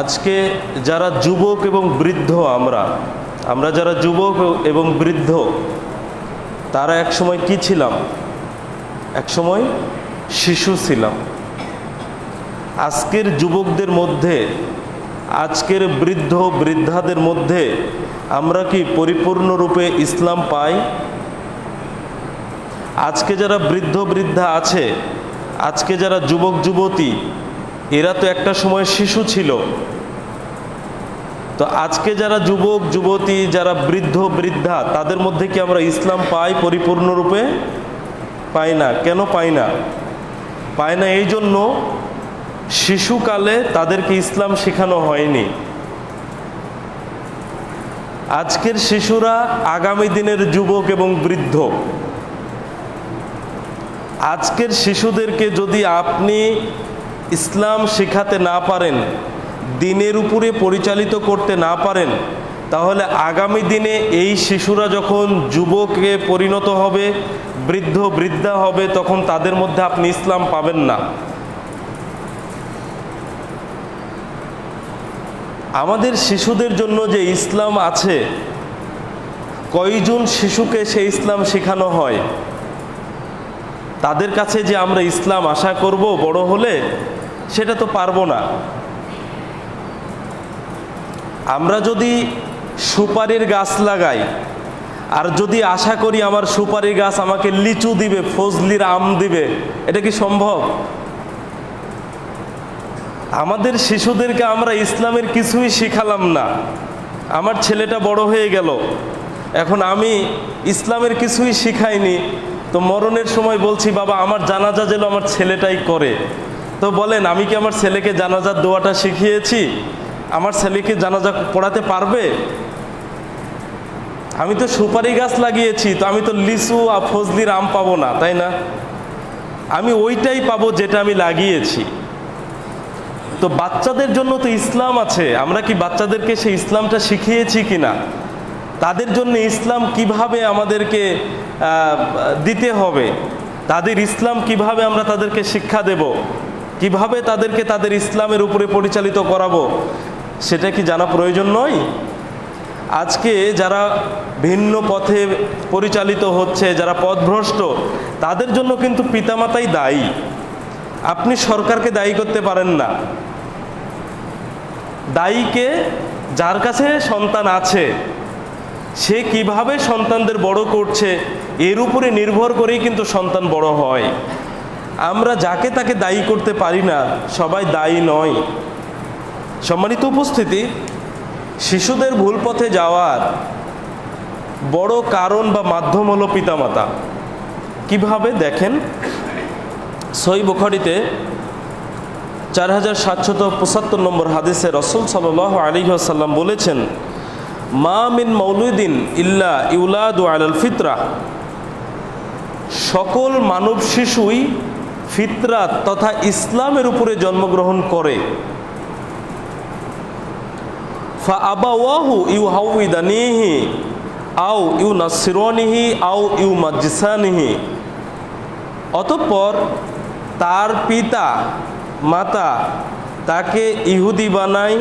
আজকে যারা যুবক এবং বৃদ্ধ আমরা আমরা যারা যুবক এবং বৃদ্ধ, তারা এক সময় কি ছিলাম? এক সময় শিশু ছিলাম। আজকের যুবকদের মধ্যে, আজকের বৃদ্ধ বৃদ্ধাদের মধ্যে আমরা কি পরিপূর্ণরূপে ইসলাম পাই? আজকে যারা বৃদ্ধ বৃদ্ধা আছে, আজকে যারা যুবক যুবতী এরা তো একটা সময় শিশু ছিল। তো আজকে যারা যুবক, যুবতী, যারা বৃদ্ধ, বৃদ্ধা, তাদের মধ্যে কি আমরা ইসলাম পাই পরিপূর্ণরূপে? পাই না। কেন পাই না? পায় না এই জন্য শিশুকালে তাদেরকে ইসলাম শেখানো হয়নি। আজকের শিশুরা আগামী দিনের যুবক এবং বৃদ্ধ। আজকের শিশুদেরকে যদি আপনি ইসলাম শেখাতে না পারেন, দিনের উপরে পরিচালিত করতে না পারেন, তাহলে আগামী দিনে এই শিশুরা যখন যুবকে পরিণত হবে, বৃদ্ধ, বৃদ্ধা হবে, তখন তাদের মধ্যে আপনি ইসলাম পাবেন না। আমাদের শিশুদের জন্য যে ইসলাম আছে, কয়জন শিশুকে সে ইসলাম শেখানো হয়? তাদের কাছে যে আমরা ইসলাম আশা করব বড় হলে সেটা তো পারব না। আমরা যদি সুপারির গাছ লাগাই, আর যদি আশা করি আমার সুপারির গাছ আমাকে লিচু দিবে, ফজলির আম দিবে, এটা কি সম্ভব? আমাদের শিশুদেরকে আমরা ইসলামের কিছুই শিখালাম না। আমার ছেলেটা বড় হয়ে গেল। এখন আমি ইসলামের কিছুই শিখাইনি। তো মরণের সময় বলছি, বাবা, আমার জানাজা যেন আমার ছেলেটাই করে। তো বলেন, আমি কি আমার ছেলেকে জানাজার দোয়াটা শিখিয়েছি? আমার ছেলেকে জানাজা পড়াতে পারবে? আমি তো সুপারি গাছ লাগিয়েছি, তো আমি তো লিচু আর ফজলির আম পাবো না, তাই না? আমি ওইটাই পাবো যেটা আমি লাগিয়েছি। তো বাচ্চাদের জন্য তো ইসলাম আছে, আমরা কি বাচ্চাদেরকে সেই ইসলামটা শিখিয়েছি কিনা তাদের জন্য ইসলাম কীভাবে আমাদেরকে দিতে হবে? তাদের ইসলাম কীভাবে আমরা তাদেরকে শিক্ষা দেব? কীভাবে তাদেরকে তাদের ইসলামের উপরে পরিচালিত করাবো, সেটা কি জানা প্রয়োজন নয়? আজকে যারা ভিন্ন পথে পরিচালিত হচ্ছে, যারা পথভ্রষ্ট, তাদের জন্য কিন্তু পিতামাতাই দায়ী। আপনি সরকারকে দায়ী করতে পারেন না। দায়ীকে যার কাছে সন্তান আছে, সে কীভাবে সন্তানদের বড় করছে, এর উপরে নির্ভর করেই কিন্তু সন্তান বড় হয়। আমরা যাকে তাকে দায়ী করতে পারি না, সবাই দায়ী নয়। সম্মানিত উপস্থিতি, শিশুদের ভুল পথে যাওয়ার বড় কারণ বা মাধ্যম হলো পিতামাতা। কীভাবে দেখেন? সই বুখারিতে চার হাজার সাতশত পঁচাত্তর নম্বর হাদিসে রসুল সাল আলী আসাল্লাম বলেছেন, মা মিন মৌলুদ্দিন ইল্লা ইউলাদু আলাল ফিতরা। সকল মানব শিশুই ফিতরাত তথা ইসলামের উপরে জন্মগ্রহণ করে। ফা আবাওয়াহু ইউ হাউইদানিহি আও ইউ নাসিরনিহি আও ইউ মাজিসানিহি অতঃপর তার পিতা মাতা তাকে ইহুদি বানায়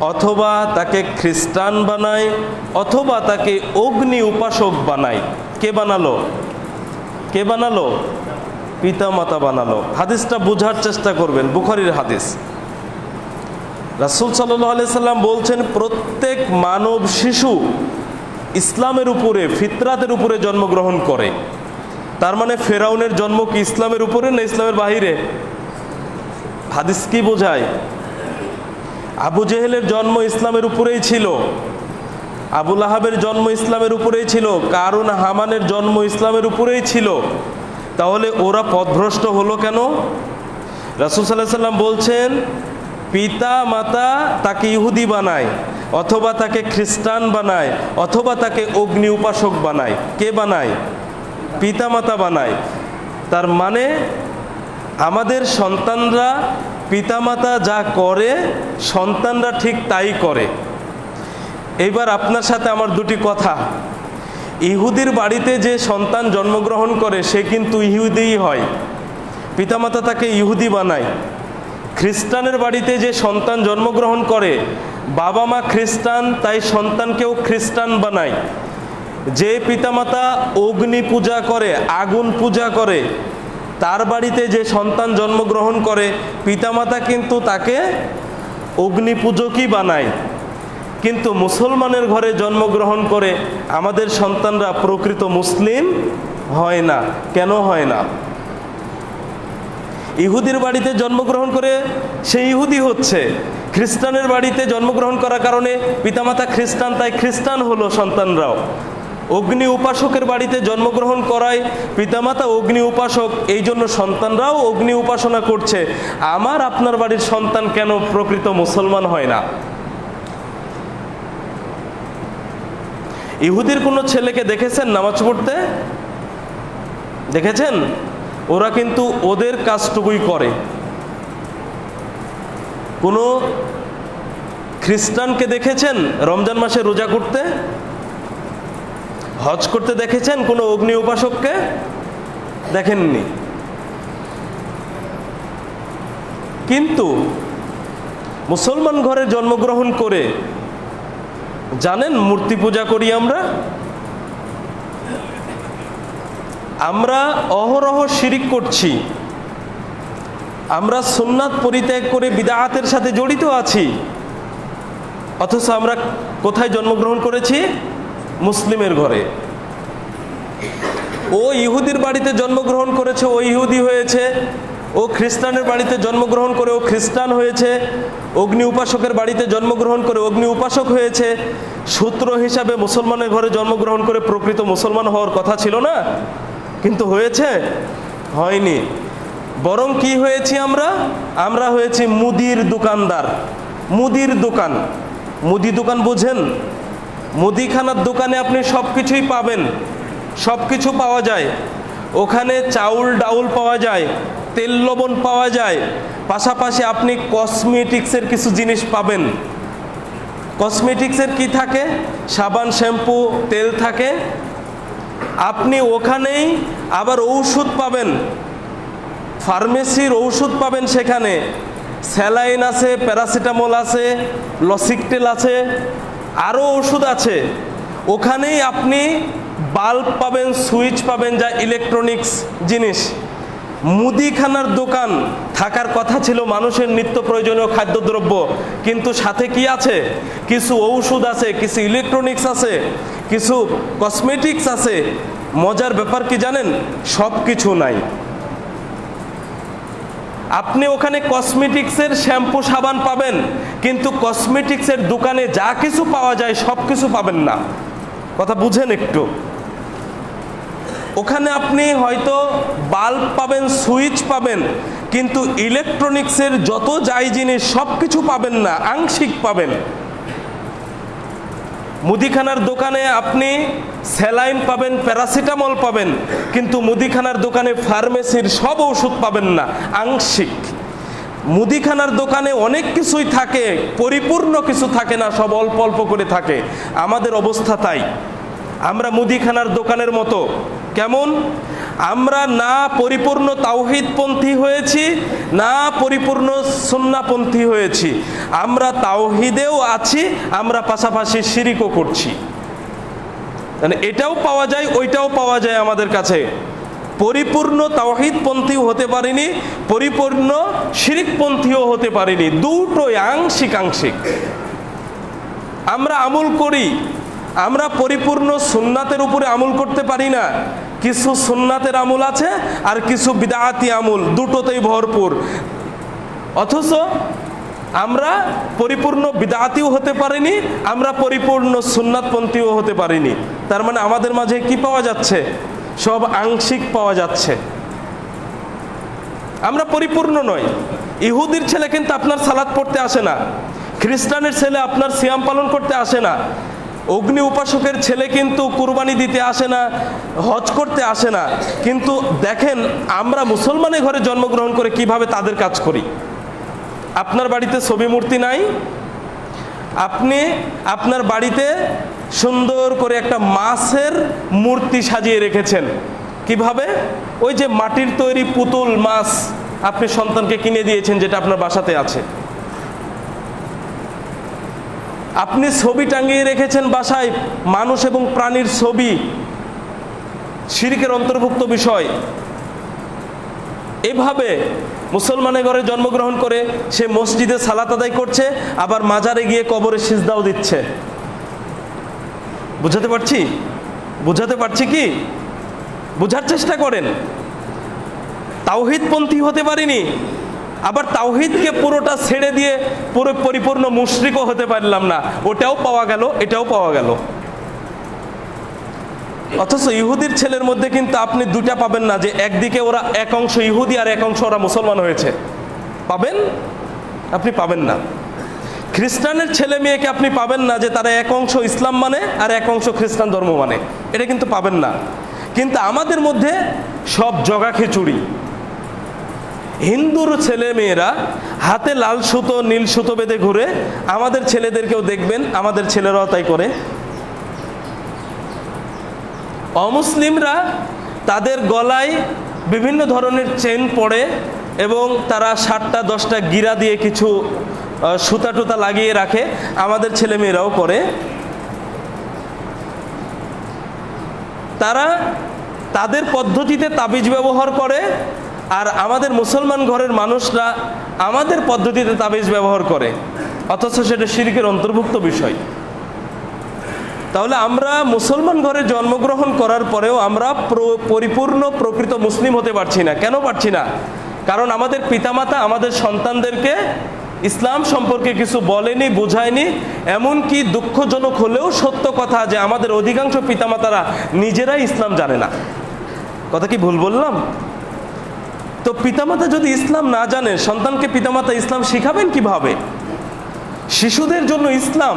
অথবা তাকে খ্রিস্টান বানায় অথবা তাকে অগ্নি উপাসক বানায়। কে বানালো? কে বানালো? পিতা মাতা বানালো। হাদিসটা বোঝার চেষ্টা করবেন, বুখারির হাদিস। রাসুল সাল্লাহ সাল্লাম বলছেন, প্রত্যেক মানব শিশু ইসলামের উপরে, ফিতরাতের উপরে জন্মগ্রহণ করে। তার মানে ফেরাউনের জন্ম কি ইসলামের উপরে না ইসলামের বাহিরে? হাদিস কি বোঝায়? আবু জেহেলের জন্ম ইসলামের উপরেই ছিল। আবুল আহাবের জন্ম ইসলামের উপরেই ছিল। কারুন হামানের জন্ম ইসলামের উপরেই ছিল। তাহলে ওরা পথভ্রষ্ট হলো কেন? রাসুল সাল্লাহ সাল্লাম বলছেন, পিতা মাতা তাকে ইহুদি বানায়, অথবা তাকে খ্রিস্টান বানায়, অথবা তাকে অগ্নি উপাসক বানায়। কে বানায়? পিতা মাতা বানায়। তার মানে আমাদের সন্তানরা পিতামাতা যা করে, সন্তানরা ঠিক তাই করে। এইবার আপনার সাথে আমার দুটি কথা। ইহুদির বাড়িতে যে সন্তান জন্মগ্রহণ করে, সে কিন্তু ইহুদিই হয়। পিতামাতা তাকে ইহুদি বানায়। খ্রিস্টানের বাড়িতে যে সন্তান জন্মগ্রহণ করে, বাবা মা খ্রিস্টান, তাই সন্তানকেও খ্রিস্টান বানায়। যে পিতামাতা অগ্নি পূজা করে, আগুন পূজা করে, তার বাড়িতে যে সন্তান জন্মগ্রহণ করে, পিতামাতা কিন্তু তাকে অগ্নি পূজকই বানায়। কিন্তু মুসলমানের ঘরে জন্মগ্রহণ করে আমাদের সন্তানরা প্রকৃত মুসলিম হয় না। কেন হয় না? ইহুদির বাড়িতে জন্মগ্রহণ করে সে ইহুদি হচ্ছে। খ্রিস্টানের বাড়িতে জন্মগ্রহণ করার কারণে পিতামাতা খ্রিস্টান, তাই খ্রিস্টান হলো সন্তানরাও। অগ্নি উপাসকের বাড়িতে জন্মগ্রহণ করায় পিতামাতা অগ্নি উপাসক, এই জন্য সন্তানরাও অগ্নি উপাসনা করছে। আমার আপনার বাড়ির সন্তান কেন প্রকৃত মুসলমান হয় না? ইহুদির কোনো ছেলেকে দেখেছেন নামাজ পড়তে? দেখেছেন? ওরা কিন্তু ওদের কাজটুকুই করে। কোনো খ্রিস্টানকে দেখেছেন রমজান মাসে রোজা করতে? হজ করতে দেখেছেন কোনো অগ্নি উপাসককে? দেখেননি। কিন্তু মুসলমান ঘরে জন্মগ্রহণ করে জানেন মূর্তি পূজা করি আমরা? আমরা অহরহ শিরিক করছি। আমরা সুন্নাত পরিত্যাগ করে বিদাহাতের সাথে জড়িত আছি। অথচ আমরা কোথায় জন্মগ্রহণ করেছি? মুসলিমের ঘরে। ও ইহুদির বাড়িতে জন্মগ্রহণ করেছে, ও ইহুদি হয়েছে। ও খ্রিস্টানের বাড়িতে জন্মগ্রহণ করে ও খ্রিস্টান হয়েছে, অগ্নি উপাসকের বাড়িতে জন্মগ্রহণ করে অগ্নি উপাসক হয়েছে, সূত্র হিসাবে মুসলমানের ঘরে জন্মগ্রহণ করে প্রকৃত মুসলমান হওয়ার কথা ছিল না? কিন্তু হয়েছে? হয়নি। বরং কি হয়েছি আমরা? আমরা হয়েছি মুদির দোকানদার। মুদির দোকান। মুদি দোকান বুঝেন? মুদিখানার দোকানে আপনি সব কিছুই পাবেন। সব কিছু পাওয়া যায়। ওখানে চাউল ডাউল পাওয়া যায়, তেল লবণ পাওয়া যায়, পাশাপাশি আপনি কসমেটিক্সের কিছু জিনিস পাবেন। কসমেটিক্সের কি থাকে? সাবান, শ্যাম্পু, তেল থাকে। আপনি ওখানেই আবার ঔষধ পাবেন। ফার্মেসির ঔষধ পাবেন সেখানে। স্যালাইন আছে, প্যারাসিটামল আছে, লসিকটেল আছে, আরও ওষুধ আছে। ওখানেই আপনি বাল্ব পাবেন, সুইচ পাবেন, যা ইলেকট্রনিক্স জিনিস। মুদিখানার দোকান থাকার কথা ছিল মানুষের নিত্য প্রয়োজনীয় খাদ্যদ্রব্য। কিন্তু সাথে কি আছে? কিছু ঔষধ আছে, কিছু ইলেকট্রনিক্স আছে, কিছু কসমেটিক্স আছে। মজার ব্যাপার কি জানেন? সব কিছু নাই। আপনি ওখানে কসমেটিক্সের শ্যাম্পু সাবান পাবেন, কিন্তু কসমেটিক্সের দোকানে যা কিছু পাওয়া যায় সব কিছু পাবেন না। কথা বুঝেন একটু। ওখানে আপনি হয়তো বাল্ব পাবেন, সুইচ পাবেন, কিন্তু ইলেকট্রনিক্সের যত যাই জিনিস সব কিছু পাবেন না, আংশিক পাবেন। মুদিখানার দোকানে আপনি স্যালাইন পাবেন, প্যারাসিটামল পাবেন, কিন্তু মুদিখানার দোকানে ফার্মেসির সব ওষুধ পাবেন না, আংশিক। মুদিখানার দোকানে অনেক কিছুই থাকে, পরিপূর্ণ কিছু থাকে না, সব অল্প অল্প করে থাকে। আমাদের অবস্থা তাই। আমরা মুদিখানার দোকানের মতো। কেমন? আমরা না পরিপূর্ণ তাওহিদপন্থী হয়েছি, না পরিপূর্ণ সুন্নাপন্থী হয়েছি। আমরা তাওহিদেও আছি, আমরা পাশাপাশি শিরিকও করছি। মানে এটাও পাওয়া যায়, ওইটাও পাওয়া যায় আমাদের কাছে। পরিপূর্ণ তাওহিদপন্থীও হতে পারিনি, পরিপূর্ণ শিরিকপন্থীও হতে পারিনি। দুটোই আংশিক আংশিক। আমরা আমল করি আমরা পরিপূর্ণ সুন্নাতের উপরে আমল করতে পারি না। কিছু সুন্নাতের আমল আছে আর কিছু বিদায়াতি আমল, দুটোতেই ভরপুর। অথচ আমরা পরিপূর্ণ বিদাতিও হতে পারিনি, আমরা পরিপূর্ণ সুন্নাতপন্থীও হতে পারিনি। তার মানে আমাদের মাঝে কি পাওয়া যাচ্ছে? সব আংশিক পাওয়া যাচ্ছে। আমরা পরিপূর্ণ নই। ইহুদির ছেলে কিন্তু আপনার সালাদ পড়তে আসে না। খ্রিস্টানের ছেলে আপনার সিয়াম পালন করতে আসে না। অগ্নি উপাসকের ছেলে কিন্তু কুরবানি দিতে আসে না, হজ করতে আসে না। কিন্তু দেখেন, আমরা মুসলমানের ঘরে জন্মগ্রহণ করে কীভাবে তাদের কাজ করি? আপনার বাড়িতে ছবি মূর্তি নাই? আপনি আপনার বাড়িতে সুন্দর করে একটা মাছের মূর্তি সাজিয়ে রেখেছেন। কীভাবে? ওই যে মাটির তৈরি পুতুল মাছ আপনি সন্তানকে কিনে দিয়েছেন, যেটা আপনার বাসাতে আছে। আপনি ছবি টাঙিয়ে রেখেছেন বাসায় মানুষ এবং প্রাণীর ছবি। শিরিকের অন্তর্ভুক্ত বিষয়। এভাবে মুসলমানের ঘরে জন্মগ্রহণ করে সে মসজিদে সালাত আদায় করছে, আবার মাজারে গিয়ে কবরে সিজদাও দিচ্ছে। বুঝাতে পারছি? বুঝাতে পারছি কি? বুঝার চেষ্টা করেন। তাওহিদপন্থী হতে পারিনি। আবার তাওহিদকে পুরোটা ছেড়ে দিয়ে পুরো পরিপূর্ণ মুশরিকও হতে পারলাম না। ওটাও পাওয়া গেল, এটাও পাওয়া গেল। অথচ ইহুদির ছেলের মধ্যে কিন্তু আপনি দুটা পাবেন না, যে একদিকে ওরা এক অংশ ইহুদি আর এক অংশ ওরা মুসলমান হয়েছে। পাবেন? আপনি পাবেন না। খ্রিস্টানের ছেলে মেয়েকে আপনি পাবেন না, যে তারা এক অংশ ইসলাম মানে আর এক অংশ খ্রিস্টান ধর্ম মানে। এটা কিন্তু পাবেন না। কিন্তু আমাদের মধ্যে সব জগা খিচুড়ি। হিন্দুর ছেলে মেয়েরা হাতে লাল সুতো, নীল সুতো বেঁধে ঘুরে আমাদের ছেলেদেরকেও দেখবেন, আমাদের ছেলেরাও তাই করে। অমুসলিমরা তাদের গলায় বিভিন্ন ধরনের চেন পরে এবং তারা সাতটা, দশটা গিরা দিয়ে কিছু সুতা টুতা লাগিয়ে রাখে, আমাদের ছেলেমেয়েরাও করে। তারা তাদের পদ্ধতিতে তাবিজ ব্যবহার করে আর আমাদের মুসলমান ঘরের মানুষরা আমাদের পদ্ধতিতে তাবিজ ব্যবহার করে, অথচ সেটা শিরকের অন্তর্ভুক্ত বিষয়। তাহলে আমরা মুসলমান ঘরে জন্মগ্রহণ করার পরেও আমরা পরিপূর্ণ প্রকৃত মুসলিম হতে পারছি না। কেন পারছি না? কারণ আমাদের পিতামাতা আমাদের সন্তানদেরকে ইসলাম সম্পর্কে কিছু বলেনি, বোঝায়নি, এমনকি দুঃখজনক হলেও সত্য কথা যে আমাদের অধিকাংশ পিতামাতারা নিজেরাই ইসলাম জানে না। কথা কি ভুল বললাম? তো পিতামাতা যদি ইসলাম না জানে, সন্তানকে পিতামাতা ইসলাম শিখাবেন কীভাবে? শিশুদের জন্য ইসলাম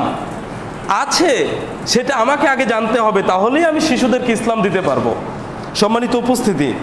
আছে, সেটা আমাকে আগে জানতে হবে, তাহলেই আমি শিশুদেরকে ইসলাম দিতে পারব। সম্মানিত উপস্থিতি।